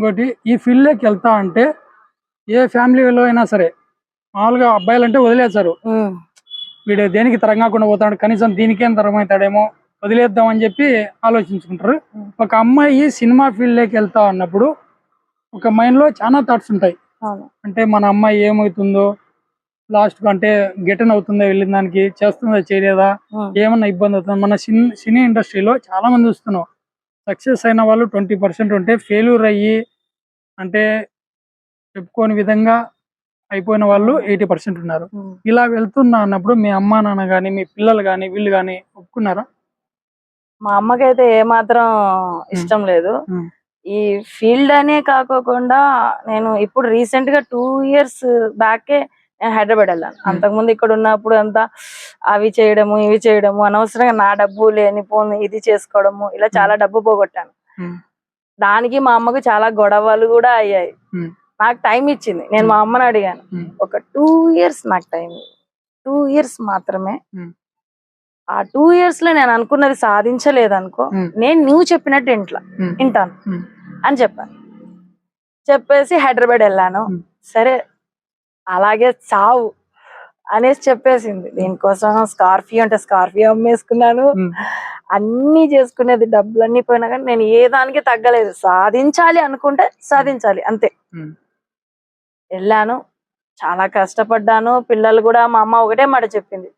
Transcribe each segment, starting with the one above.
ఇంకోటి ఈ ఫీల్డ్లోకి వెళ్తా అంటే ఏ ఫ్యామిలీలో అయినా సరే మామూలుగా అబ్బాయిలు అంటే వదిలేస్తారు వీడు దేనికి తరంగాకుండా పోతాడు కనీసం దీనికేం తరం అవుతాడేమో వదిలేద్దాం అని చెప్పి ఆలోచించుకుంటారు. ఒక అమ్మాయి సినిమా ఫీల్డ్లోకి వెళ్తా అన్నప్పుడు ఒక మైండ్లో చాలా థాట్స్ ఉంటాయి. అంటే మన అమ్మాయి ఏమవుతుందో లాస్ట్ అంటే గెటన్ అవుతుందో వెళ్ళిన దానికి చేస్తుందో చేయలేదా ఏమన్నా ఇబ్బంది అవుతుంది? మన సినీ సినీ ఇండస్ట్రీలో చాలా మంది చూస్తున్నాం. సక్సెస్ అయిన వాళ్ళు ట్వంటీ పర్సెంట్ ఉంటే ఫెయిల్యూర్ అయ్యి అంటే చెప్పుకోని విధంగా అయిపోయిన వాళ్ళు ఎయిటీ పర్సెంట్ ఉన్నారు. ఇలా వెళ్తున్నా అన్నప్పుడు మీ అమ్మా నాన్న కానీ మీ పిల్లలు కానీ వీళ్ళు కానీ ఒప్పుకున్నారా మా అమ్మకైతే ఏమాత్రం ఇష్టం లేదు. ఈ ఫీల్డ్ అనే కాకోకుండా నేను ఇప్పుడు రీసెంట్గా టూ ఇయర్స్ బ్యాకే నేను హైదరాబాద్ వెళ్ళాను అంతకుముందు ఇక్కడ ఉన్నప్పుడు అంతా అవి చేయడము ఇవి చేయడము అనవసరంగా నా డబ్బు లేని పోను ఇది చేసుకోవడము ఇలా చాలా డబ్బు పోగొట్టాను. దానికి మా అమ్మకు చాలా గొడవలు కూడా అయ్యాయి. నాకు టైం ఇచ్చింది నేను మా అమ్మని అడిగాను. ఒక టూ ఇయర్స్ నాకు టైం టూ ఇయర్స్ మాత్రమే. ఆ టూ ఇయర్స్లో నేను అనుకున్నది సాధించలేదు అనుకో ఉమ్. నేను నువ్వు చెప్పినట్టు ఇంట్లో. వింటాను. అని చెప్పాను చెప్పేసి హైదరాబాద్ వెళ్ళాను. సరే అలాగే చావు అనేసి చెప్పేసింది. దీనికోసం స్కార్పియో అంటే స్కార్పియో అమ్మేసుకున్నాను. అన్ని చేసుకునేది డబ్బులన్నీ పోయినా కానీ నేను ఏ దానికి తగ్గలేదు. సాధించాలి అనుకుంటే సాధించాలి అంతే. వెళ్ళాను చాలా కష్టపడ్డాను. పిల్లలు కూడా మా అమ్మ ఒకటే మాట చెప్పింది.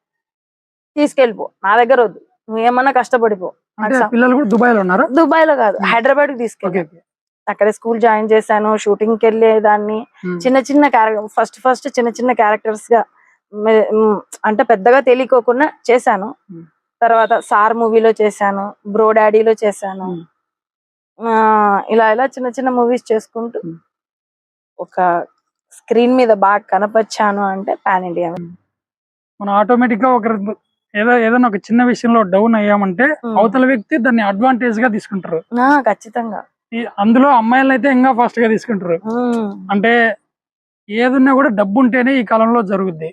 తీసుకెళ్ళిపో నా దగ్గర వద్దు. నువ్వేమన్నా కష్టపడిపో. అంటే నాకు పిల్లలు కూడా దుబాయ్లో ఉన్నారా? దుబాయ్లో కాదు హైదరాబాద్కి తీసుకెళ్ళి. అక్కడ స్కూల్ జాయిన్ చేశాను షూటింగ్కి వెళ్ళేదాన్ని ఉమ్. చిన్న చిన్న క్యారెక్టర్ ఫస్ట్ ఫస్ట్ చిన్న చిన్న క్యారెక్టర్స్గా అంటే పెద్దగా తెలియకోకుండా చేశాను ఉమ్. తర్వాత సార్ మూవీలో చేశాను బ్రో డాడీలో చేశాను. ఆ, ఇలా ఇలా చిన్న చిన్న మూవీస్ చేసుకుంటూ. ఒక స్క్రీన్ మీద బాగా కనపరిచాను అంటే పాన్ ఇండియా మనం ఆటోమేటిక్గా ఒక ఏదో ఏదైనా ఒక చిన్న విషయంలో డౌన్ అయ్యామంటే. అవతల వ్యక్తి దాన్ని అడ్వాంటేజ్గా తీసుకుంటారు ఖచ్చితంగా అందులో అమ్మాయిలు అయితే ఇంకా ఫాస్ట్గా తీసుకుంటారు. అంటే ఏదున్నా కూడా డబ్బు ఉంటేనే ఈ కాలంలో జరుగుద్ది.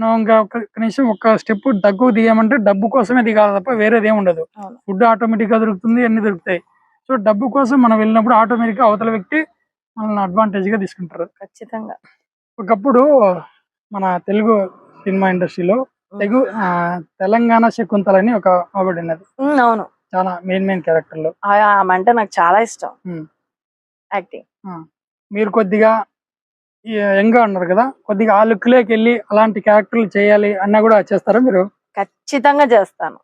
మనం ఇంకా ఒక కనీసం ఒక స్టెప్ దగ్గు దిగామంటే డబ్బు కోసమే దిగాలి తప్ప వేరేది ఏమి ఉండదు. ఫుడ్ ఆటోమేటిక్గా దొరుకుతుంది అన్ని దొరుకుతాయి. సో డబ్బు కోసం మనం వెళ్ళినప్పుడు ఆటోమేటిక్గా అవతల వ్యక్తి మనల్ని అడ్వాంటేజ్గా తీసుకుంటారు. ఖచ్చితంగా. ఒకప్పుడు మన తెలుగు సినిమా ఇండస్ట్రీలో ఆ, తెలంగాణ శకుంతలని ఒక ఆవిడ ఉన్నది. అవును. చాలా మెయిన్ మెయిన్ క్యారెక్టర్లు. ఆమె అంటే నాకు చాలా ఇష్టం. ఉమ్. యాక్టింగ్. మీరు కొద్దిగా యంగ్ ఉన్నారు కదా కొద్దిగా ఆ లుక్లోకి వెళ్ళి అలాంటి క్యారెక్టర్లు చేయాలి అన్నా కూడా చేస్తారా మీరు? ఖచ్చితంగా చేస్తాను.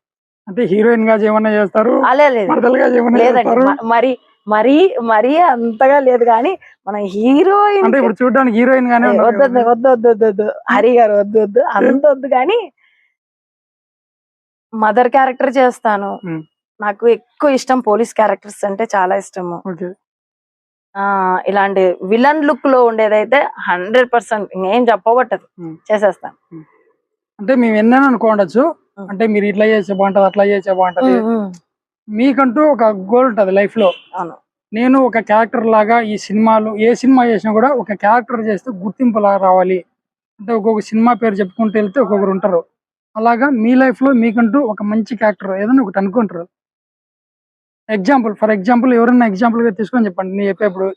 అంటే హీరోయిన్గా ఏమన్నా చేస్తారు? అలే లేదు మరదలుగా ఏమన్నా లేదండి. చేస్తారు? మ- మరి మరి మరీ అంతగా లేదు కానీ మన హీరోయిన్ అంటే ఇప్పుడు చూడడానికి హీరోయిన్ గానే ఉన్నారు వద్దొద్దు కదా. వద్దు వద్దు వద్దు వద్దు హరి గారు వద్దు వద్దు అంత వద్దు కానీ మదర్ క్యారెక్టర్ చేస్తాను. ఉమ్. నాకు ఎక్కువ ఇష్టం పోలీస్ క్యారెక్టర్స్ అంటే చాలా ఇష్టము. ఇలాంటి విలన్ లుక్లో ఉండేదైతే హండ్రెడ్ పర్సెంట్ ఏం చెప్పబట్టదు. చేసేస్తాను అంటే మేము ఎన్నైనా అనుకోండొచ్చు. అంటే మీరు ఇట్లా చేసే బాగుంటది అట్లా చేసే బాగుంటది. మీకంటూ ఒక గోల్ ఉంటది లైఫ్లో. నేను ఒక క్యారెక్టర్ లాగా ఈ సినిమాలు ఏ సినిమా చేసినా కూడా ఒక క్యారెక్టర్ చేస్తే గుర్తింపు లాగా రావాలి. అంటే ఒక్కొక్క సినిమా పేరు చెప్పుకుంటూ వెళ్తే ఒక్కొక్కరు ఉంటారు. అలాగా మీ లైఫ్లో మీకంటూ ఒక మంచి క్యారెక్టర్ ఏదైనా ఒకటి అనుకుంటారు. ఎగ్జాంపుల్ ఫర్ ఎగ్జాంపుల్ ఎవరైనా ఎగ్జాంపుల్గా తీసుకొని చెప్పండి. నేను చెప్పేప్పుడు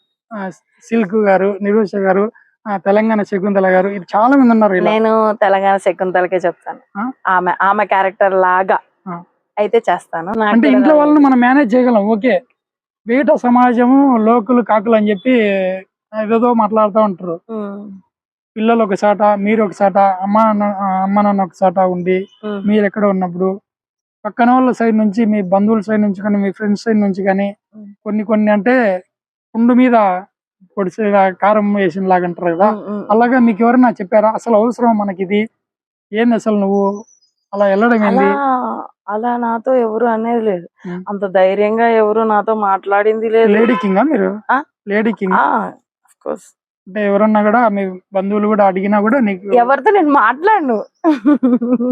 సిల్క్ గారు నిరూష గారు తెలంగాణ శకుంతల గారు ఇది చాలా మంది ఉన్నారు నేను తెలంగాణ శకుంతలకే చెప్తాను? ఆమె ఆమె క్యారెక్టర్ లాగా. అయితే చేస్తాను. అంటే ఇంట్లో వాళ్ళని మనం మేనేజ్ చేయగలం. ఓకే. బయట సమాజము లోకులు కాకులు అని చెప్పి ఏదేదో మాట్లాడుతూ ఉంటారు. పిల్లలు ఒక చాట మీరు ఒక చాట అమ్మ నాన్న అమ్మ నాన్న ఒక చాట ఉండి మీరు ఎక్కడ ఉన్నప్పుడు పక్కన వాళ్ళ సైడ్ నుంచి మీ బంధువుల సైడ్ నుంచి కానీ మీ ఫ్రెండ్స్ సైడ్ నుంచి కానీ. కొన్ని కొన్ని అంటే కుండు మీద పొడిసే కారం వేసిన లాగా అంటారు కదా. అలాగా మీకు ఎవరైనా చెప్పారా? అసలు అవసరం మనకి ఇది ఏంది అసలు నువ్వు? అలా వెళ్ళడం అలా ఏంది? అలా నాతో ఎవరు అనేది లేదు. అంత ధైర్యంగా ఎవరు నాతో మాట్లాడింది లేదు. లేడీ కింగ్ మీరు? లేడీ కింగ్ అంటే ఎవరన్నా కూడా మీ బంధువులు కూడా అడిగినా కూడా నీకు ఎవరితో నేను మాట్లాడను.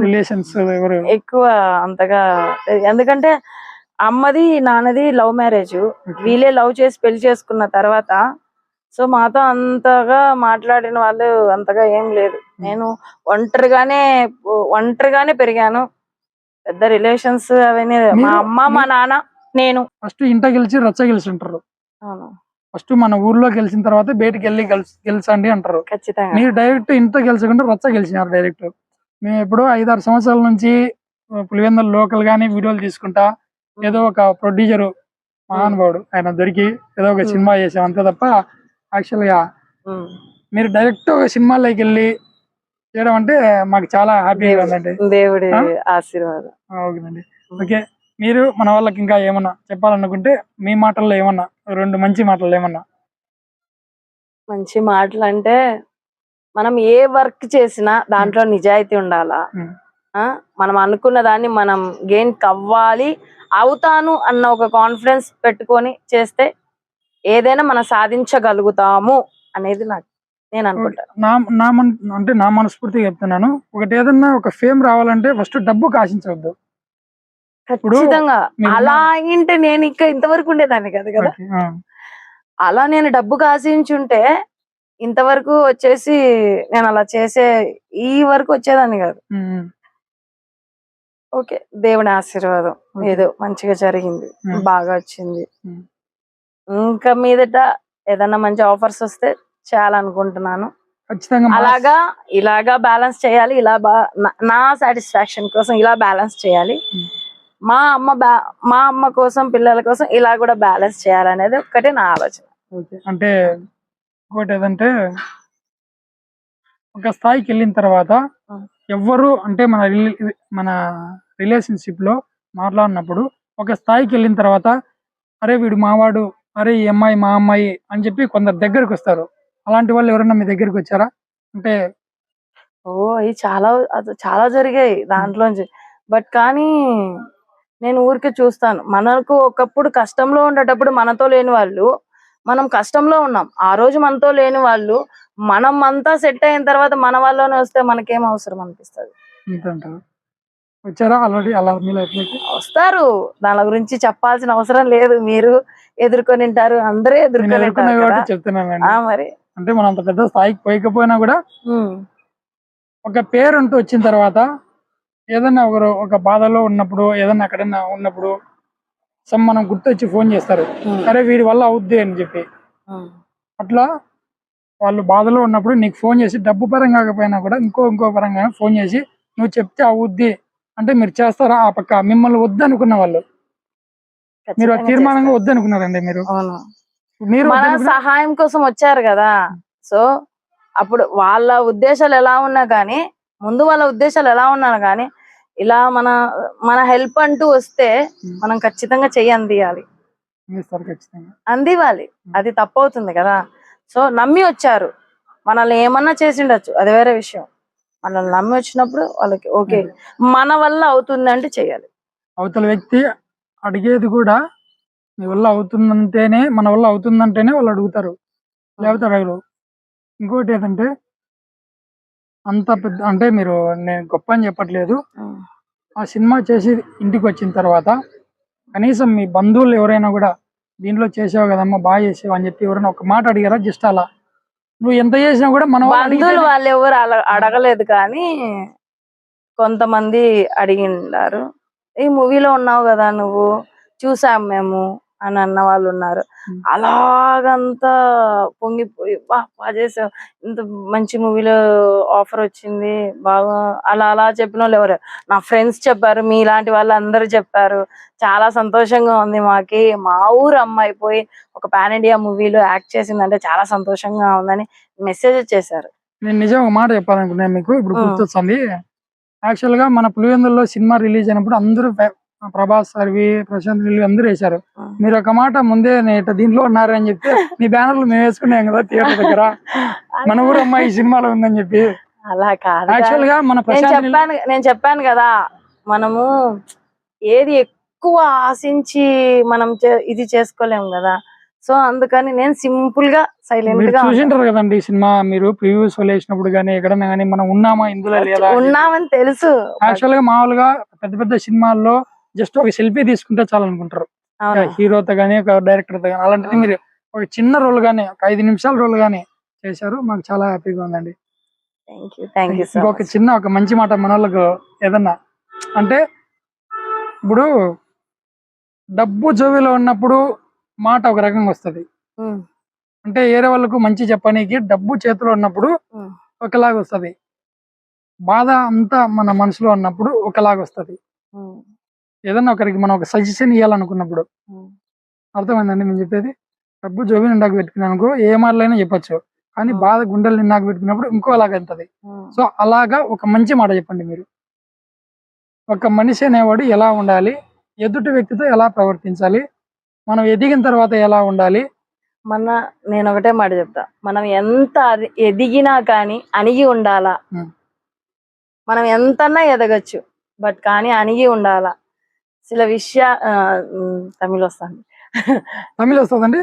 రిలేషన్స్ ఎవరు? ఎక్కువ అంతగా ఎందుకంటే అమ్మది నాన్నది లవ్ మ్యారేజ్. వీళ్ళే లవ్ చేసి పెళ్ళి చేసుకున్న తర్వాత సో మాతో అంతగా మాట్లాడిన వాళ్ళు అంతగా ఏం లేదు. నేను ఒంటరిగానే ఒంటరిగానే పెరిగాను. పెద్ద రిలేషన్స్ అవన్నీ మా అమ్మ మా నాన్న నేను. ఫస్ట్ ఇంట గెలిచి రచ్చ గెలిచి ఉంటారు. అవును. ఫస్ట్ మన ఊర్లో గెలిచిన తర్వాత బయటికి వెళ్ళి గెలిచి గెలిచండి అంటారు. మీరు డైరెక్ట్ ఇంట్లో గెలిచకుండా రచ్చ గెలిచినారు డైరెక్ట్. మేము ఎప్పుడో ఐదారు సంవత్సరాల నుంచి పులివెందుల లోకల్ గానీ వీడియోలు తీసుకుంటా ఏదో ఒక ప్రొడ్యూసర్ మహానుభావుడు ఆయన దొరికి ఏదో ఒక. సినిమా చేసాం అంతే తప్ప యాక్చువల్గా. మీరు డైరెక్ట్ ఒక సినిమాలోకి వెళ్ళి చేయడం అంటే మాకు చాలా హ్యాపీగా ఉందండి. దేవుడి? ఆశీర్వాదం. ఓకేనండి ఓకే మీరు మన వాళ్ళకి ఇంకా ఏమన్నా చెప్పాలనుకుంటే మీ మాటల్లో ఏమన్నా రెండు మంచి మాటలు ఏమన్నా? మంచి మాటలు అంటే మనం ఏ వర్క్ చేసినా దాంట్లో నిజాయితీ ఉండాలా? మనం అనుకున్న దాన్ని మనం గెయిన్ కవ్వాలి అవుతాను అన్న ఒక కాన్ఫిడెన్స్ పెట్టుకొని చేస్తే ఏదైనా మనం సాధించగలుగుతాము అనేది నాకు నేను అనుకుంటా. నా అంటే నా మనస్ఫూర్తిగా చెప్తున్నాను. ఒకటి ఏదన్నా ఒక ఫేమ్ రావాలంటే ఫస్ట్ డబ్బు ఆశించవద్దు ఖచ్చితంగా అలా అయింటే నేను ఇంకా ఇంతవరకు ఉండేదాన్ని కదా కదా అలా నేను డబ్బు కాసించుంటే ఇంతవరకు వచ్చేసి నేను అలా చేసే ఈ వరకు వచ్చేదాన్ని కాదు ఓకే దేవుని ఆశీర్వాదం. ఏదో మంచిగా జరిగింది. బాగా వచ్చింది. ఇంకా మీదట ఏదన్నా మంచి ఆఫర్స్ వస్తే చేయాలనుకుంటున్నాను అలాగా ఇలాగా బ్యాలెన్స్ చేయాలి ఇలా నా- సాటిస్ఫాక్షన్ కోసం ఇలా బ్యాలెన్స్ చేయాలి. మా అమ్మ బ్యా- మా అమ్మ కోసం పిల్లల కోసం ఇలా కూడా బ్యాలెన్స్ చేయాలనేది ఒక్కటే నా ఆలోచన. అంటే ఇంకోటి ఏదంటే ఒక స్థాయికి వెళ్ళిన తర్వాత. ఎవ్వరు అంటే మన మన రిలేషన్షిప్లో మాట్లాడినప్పుడు ఒక స్థాయికి వెళ్ళిన తర్వాత అరే వీడు మావాడు అరే ఈ అమ్మాయి మా అమ్మాయి అని చెప్పి కొందరు దగ్గరికి వస్తారు. అలాంటి వాళ్ళు ఎవరైనా మీ దగ్గరికి వచ్చారా? అంటే ఓ అవి చాలా చాలా జరిగాయి దాంట్లోంచి. బట్ కానీ నేను ఊరికే చూస్తాను. మనకు ఒకప్పుడు కష్టంలో ఉండేటప్పుడు మనతో లేని వాళ్ళు మనం కష్టంలో ఉన్నాం. ఆ రోజు మనతో లేని వాళ్ళు మనం అంతా సెట్ అయిన తర్వాత మన వాళ్ళలోనే వస్తే మనకేం అవసరం అనిపిస్తుంది? ఇంత అంటారు వచ్చారా ఆల్రెడీ అలా మీ లైఫ్లోకి? వస్తారు. దాని గురించి చెప్పాల్సిన అవసరం లేదు. మీరు ఎదుర్కొని ఉంటారు. అందరూ ఎదుర్కొని మరి. అంటే మనం అంత పెద్ద స్థాయికి పోయకపోయినా కూడా ఒక పేరు అంటూ వచ్చిన తర్వాత ఏదన్నా ఒకరు ఒక బాధలో ఉన్నప్పుడు ఏదన్నా ఎక్కడన్నా ఉన్నప్పుడు సమ్ మనం గుర్తొచ్చి ఫోన్ చేస్తారు. ఉమ్, అరే వీడి వల్ల అవుద్ది అని చెప్పి. అట్లా వాళ్ళు బాధలో ఉన్నప్పుడు నీకు ఫోన్ చేసి డబ్బు పరంగా కాకపోయినా కూడా ఇంకో ఇంకో పరంగా ఫోన్ చేసి నువ్వు చెప్తే అవుద్ది. అంటే మీరు చేస్తారా ఆ పక్క? మిమ్మల్ని వద్దు అనుకున్న వాళ్ళు. మీరు తీర్మానంగా. వద్దు అనుకున్నారండి మీరు. మీరు సహాయం కోసం వచ్చారు కదా. సో అప్పుడు వాళ్ళ ఉద్దేశాలు ఎలా ఉన్నా కానీ ముందు వాళ్ళ ఉద్దేశాలు ఎలా ఉన్నా కానీ ఇలా మన మన హెల్ప్ అంటూ వస్తే మనం ఖచ్చితంగా చెయ్యి అందియాలి. అందివ్వాలి. అది తప్పవుతుంది కదా. సో నమ్మి వచ్చారు. మనల్ని ఏమన్నా చేసి ఉండొచ్చు అది వేరే విషయం. మనల్ని నమ్మి వచ్చినప్పుడు వాళ్ళకి ఓకే. మన వల్ల అవుతుంది అంటే చెయ్యాలి. అవతల వ్యక్తి అడిగేది కూడా మీ వల్ల అవుతుందంటేనే మన వల్ల అవుతుందంటేనే వాళ్ళు అడుగుతారు. లేకపోతే అడగరు. ఇంకోటి ఏంటంటే అంత పెద్ద అంటే మీరు నేను గొప్ప అని చెప్పట్లేదు. ఆ సినిమా చేసి ఇంటికి వచ్చిన తర్వాత కనీసం మీ బంధువులు ఎవరైనా కూడా దీంట్లో చేసావు కదమ్మా బాగా చేసావు అని చెప్పి ఎవరైనా ఒక మాట అడిగారా? జస్ట్ అలా. నువ్వు ఎంత చేసినా కూడా మన వాళ్ళు బంధువులు వాళ్ళు ఎవరు అల- అడగలేదు కానీ కొంతమంది అడిగిండారు. ఈ మూవీలో ఉన్నావు కదా నువ్వు చూసాం మేము. అని అన్న వాళ్ళు ఉన్నారు. అలాగంతా పొంగిపోయి బా బాగా చేసావు. ఇంత మంచి మూవీలో ఆఫర్ వచ్చింది బాగా అలా అలా చెప్పిన వాళ్ళు ఎవరు? నా ఫ్రెండ్స్ చెప్పారు మీ ఇలాంటి వాళ్ళు అందరూ చెప్పారు. చాలా సంతోషంగా ఉంది మాకి. మా ఊరు అమ్మాయి పోయి ఒక పాన్ ఇండియా మూవీలో యాక్ట్ చేసిందంటే చాలా సంతోషంగా ఉందని మెసేజ్ చేశారు. నేను నిజం ఒక మాట చెప్పాలనుకున్నాను మీకు ఇప్పుడు. గుర్తొస్తుంది. యాక్చువల్గా మన పులివెందుల్లో సినిమా రిలీజ్ అయినప్పుడు అందరూ ప్రభాస్ సర్వి ప్రశాంత్ నీళ్ళు అందరూ వేశారు. మీరు ఒక మాట ముందే ఇట్లా దీంట్లో ఉన్నారు అని చెప్తే మీ బ్యానర్లు మేము వేసుకున్నాం కదా థియేటర్ దగ్గర మన ఊరు అమ్మాయి ఈ సినిమాలో ఉందని చెప్పి అలా కాదు యాక్చువల్గా మన చెప్పాను నేను చెప్పాను కదా మనము ఏది ఎక్కువ ఆశించి మనం ఇది చేసుకోలేము కదా సో అందుకని నేను సింపుల్గా సైలెంట్గా. చూసింటారు కదండి ఈ సినిమా మీరు ప్రివ్యూస్ వేసినప్పుడు కానీ ఎక్కడన్నా కానీ మనం ఉన్నామా ఇందులో లేదా. ఉన్నామని తెలుసు యాక్చువల్గా మామూలుగా పెద్ద పెద్ద సినిమాల్లో జస్ట్ ఒక సెల్ఫీ తీసుకుంటే చాలు అనుకుంటారు అవును. హీరోతో గానీ ఒక డైరెక్టర్తో గానీ అలాంటిది మీరు ఒక చిన్న రోల్ గానీ ఒక ఐదు నిమిషాల రోల్ గానీ చేశారు మాకు చాలా హ్యాపీగా ఉందండి. ఇంకొక చిన్న ఒక మంచి మాట మన వాళ్ళకు ఏదన్నా అంటే ఇప్పుడు డబ్బు జోబిలో ఉన్నప్పుడు మాట ఒక రకంగా వస్తది. అంటే ఏరే వాళ్ళకు మంచి చెప్పనీకి డబ్బు చేతిలో ఉన్నప్పుడు ఒకలాగా వస్తది. బాధ అంతా మన మనసులో ఉన్నప్పుడు ఒకలాగా వస్తది. ఏదన్నా ఒకరికి మనం ఒక సజెషన్ ఇవ్వాలనుకున్నప్పుడు. అర్థమైందండి మేము చెప్పేది? డబ్బు జోబి నిండాకు పెట్టుకున్నానుకో ఏ మాటలైనా చెప్పొచ్చు. కానీ. బాధ గుండెలు నిండాకు పెట్టుకున్నప్పుడు ఇంకో అలాగ ఉమ్. సో అలాగా ఒక మంచి మాట చెప్పండి మీరు. ఒక మనిషి అనేవాడు ఎలా ఉండాలి? ఎదుటి వ్యక్తితో ఎలా ప్రవర్తించాలి? మనం ఎదిగిన తర్వాత ఎలా ఉండాలి? మన నేను ఒకటే మాట చెప్తా. మనం ఎంత ఎదిగినా కానీ అణిగి ఉండాలా. మనం ఎంతన్నా ఎదగచ్చు. బట్ కానీ అణిగి ఉండాలా? చిల విషయ తమిళ్ వస్తాను తమిళ వస్తుందండి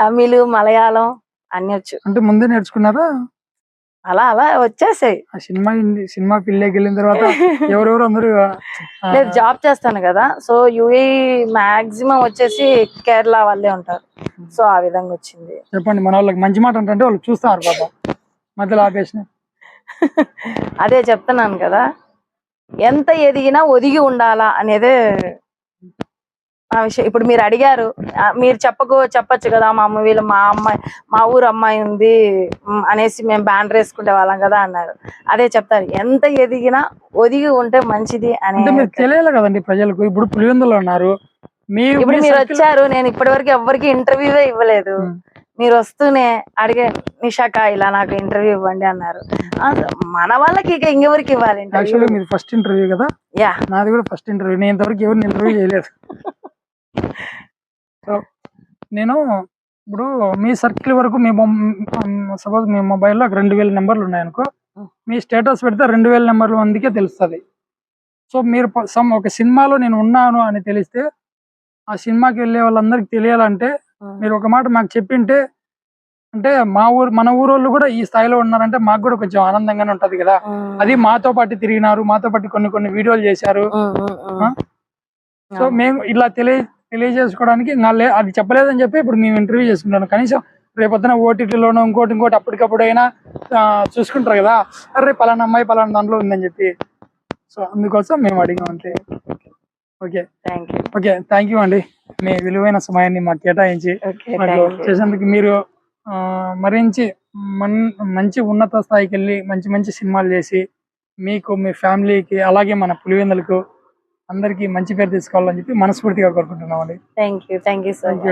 తమిళ్ మలయాళం అన్ని వచ్చు అంటే ముందే నేర్చుకున్నారా అలా అలా వచ్చేసాయి ఆ సినిమా సినిమా పిల్లకి వెళ్ళిన తర్వాత ఎవరెవరు అందరూ లేదు జాబ్ చేస్తాను కదా. సో యుఏ మాక్సిమం వచ్చేసి కేరళ వాళ్ళే ఉంటారు. సో ఆ విధంగా వచ్చింది. చెప్పండి మన వాళ్ళకి మంచి మాట అంటే వాళ్ళు చూస్తున్నారు పాపం. మధ్యలో ఆపేసిన. అదే చెప్తున్నాను కదా. ఎంత ఎదిగినా ఒదిగి ఉండాలా అనేదే ఆ విషయం. ఇప్పుడు మీరు అడిగారు మీరు చెప్పకో చెప్పొచ్చు కదా మా అమ్మ వీళ్ళు మా అమ్మాయి మా ఊరు అమ్మాయి ఉంది అనేసి మేము బ్యాండ్ వేసుకునే వాళ్ళం కదా అన్నారు. అదే చెప్తారు ఎంత ఎదిగినా ఒదిగి ఉంటే మంచిది అనే తెలియాలి కదండి ప్రజలకు ఇప్పుడు పులివెందులో ఉన్నారు ఇప్పుడు మీరు వచ్చారు నేను ఇప్పటి వరకు ఎవరికి ఇంటర్వ్యూవే ఇవ్వలేదు. మీరు వస్తూనే అడిగే నిషాక ఇలా నాకు ఇంటర్వ్యూ ఇవ్వండి అన్నారు. మన వాళ్ళకి ఇక ఇంకెవరికి ఇవ్వాలి యాక్చువల్లీ మీది ఫస్ట్ ఇంటర్వ్యూ కదా? యా. నాది కూడా ఫస్ట్ ఇంటర్వ్యూ నేను ఇంతవరకు ఎవరిని ఇంటర్వ్యూ చేయలేదు. సో నేను ఇప్పుడు మీ సర్కిల్ వరకు మీ సపోజ్ మీ మొబైల్లో రెండు వేల నెంబర్లు ఉన్నాయనుకో. మీ స్టేటస్ పెడితే రెండు వేల నెంబర్ల మందికే తెలుస్తుంది. సో మీరు సమ్ ఒక సినిమాలో నేను ఉన్నాను అని తెలిస్తే ఆ సినిమాకి వెళ్ళే వాళ్ళందరికి తెలియాలంటే మీరు ఒక మాట మాకు చెప్పింటే అంటే మా ఊరు మన ఊరోళ్ళు కూడా ఈ స్థాయిలో ఉన్నారంటే మాకు కూడా కొంచెం ఆనందంగానే ఉంటది కదా. అది మాతో పాటు తిరిగినారు మాతో పాటు కొన్ని కొన్ని వీడియోలు చేశారు? సో మేము ఇలా తెలియ తెలియజేసుకోవడానికి అది చెప్పలేదని చెప్పి ఇప్పుడు మేము ఇంటర్వ్యూ చేసుకుంటాను కనీసం రేపొద్దున ఓటీటీలోనో ఇంకోటి ఇంకోటి అప్పటికప్పుడు అయినా చూసుకుంటారు కదా. అరే పలానా అమ్మాయి పలానా దాంట్లో ఉందని చెప్పి. సో అందుకోసం మేము అడిగాం అంతే okay. Thank you. Okay thank you అండి. మీ విలువైన సమయాన్ని మాకు కేటాయించి చేసేందుకు మీరు మరించి మన్ మంచి ఉన్నత స్థాయికి వెళ్ళి మంచి మంచి సినిమాలు చేసి మీకు మీ ఫ్యామిలీకి అలాగే మన పులివెందులకు అందరికీ మంచి పేరు తీసుకోవాలని చెప్పి మనస్ఫూర్తిగా కోరుకుంటున్నామండి. Thank you thank you so much.